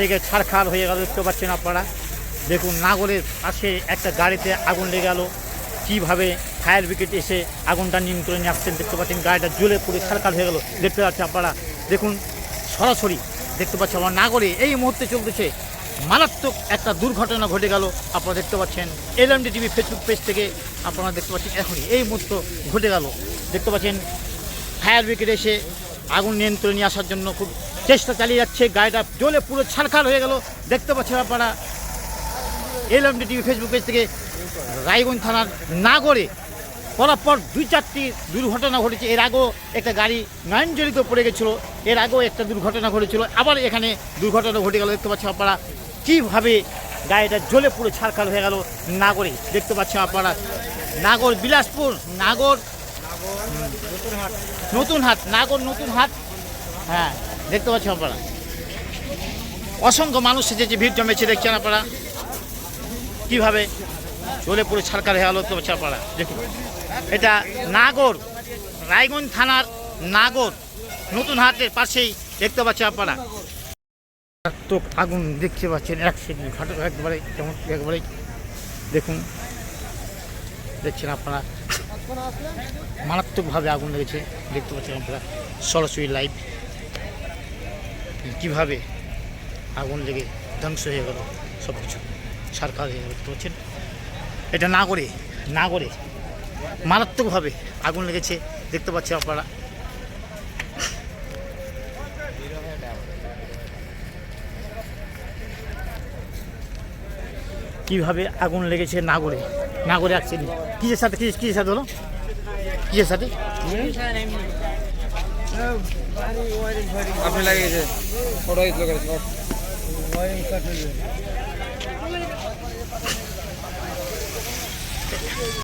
লেগে ছাড়খাড় হয়ে গেল, দেখতে পাচ্ছেন আপনারা। দেখুন, নাগরের পাশে একটা গাড়িতে আগুন লেগে গেল। কীভাবে ফায়ার ব্রিগেড এসে আগুনটা নিয়ন্ত্রণে নিয়ে আসছেন, দেখতে পাচ্ছেন, গাড়িটা জ্বলে পুড়ে ছাড়খাড় হয়ে গেল, দেখতে পাচ্ছেন আপনারা। দেখুন, সরাসরি দেখতে পাচ্ছেন আমার নাগরে এই মুহূর্তে চলতেছে। মারাত্মক একটা দুর্ঘটনা ঘটে গেল, আপনারা দেখতে পাচ্ছেন। এলএমডি টিভি ফেসবুক পেজ থেকে আপনারা দেখতে পাচ্ছেন এখনই এই মুহূর্ত ঘটে গেল। দেখতে পাচ্ছেন, ফায়ার ব্রিগেড এসে আগুন নিয়ন্ত্রণে নিয়ে আসার জন্য খুব চেষ্টা চালিয়ে যাচ্ছে। গাড়িটা জ্বলে পুরো ছাড়খাড় হয়ে গেল। দেখতে পাচ্ছেন আপনারা এলএমডি টিভি ফেসবুক পেজ থেকে রায়গঞ্জ থানার নাগরে পরপর দুই চারটি দুর্ঘটনা ঘটেছে। এর আগেও একটা গাড়ি নয়নজলিত পড়ে গেছিল। এর আগেও একটা দুর্ঘটনা ঘটেছিল। আবার এখানে দুর্ঘটনা ঘটে গেল। দেখতে পাচ্ছেন আপনারা কীভাবে গাড়িটা জ্বলে পুরো ছাড়খাড় হয়ে গেল নাগরে। দেখতে পাচ্ছেন আপনারা নাগর বিলাসপুর, নাগর নতুন হাট, নাগর নতুন হাট। হ্যাঁ দেখতে পাচ্ছেন আপনারা। অসংখ্য মানুষ এসেছে, ভিড় জমেছে, দেখছেন আপনারা? কীভাবে চলে পুরো ছাড়কার হয়ে গেল তো চাপাড়া দেখুন। এটা নাগর, রায়গঞ্জ থানার নাগর। নতুন হাটের পাশেই দেখতে পাচ্ছি আপনারা। তো আগুন দেখতে পাচ্ছেন, এক সেকেন্ড ঘটনা একবারে কেমন একবারে। দেখুন, দেখছেন আপনারা? মারাত্মকভাবে আগুন লেগেছে, দেখতে পাচ্ছেন আপনারা, সরাসরি লাইভ কীভাবে আগুন লেগে ধ্বংস হয়ে গেল সব কিছু সরকার হয়ে দেখতে পাচ্ছেন? এটা না করে না করে মারাত্মকভাবে আগুন লেগেছে, দেখতে পাচ্ছেন আপনারা। কীভাবে আগুন লেগেছে নাগরে নাগরে অ্যাক্সিডেন্ট কিসের সাথে কিসের কিসের সাথে হলো কিসের সাথে? আপনি লাগিয়েছে ওটাই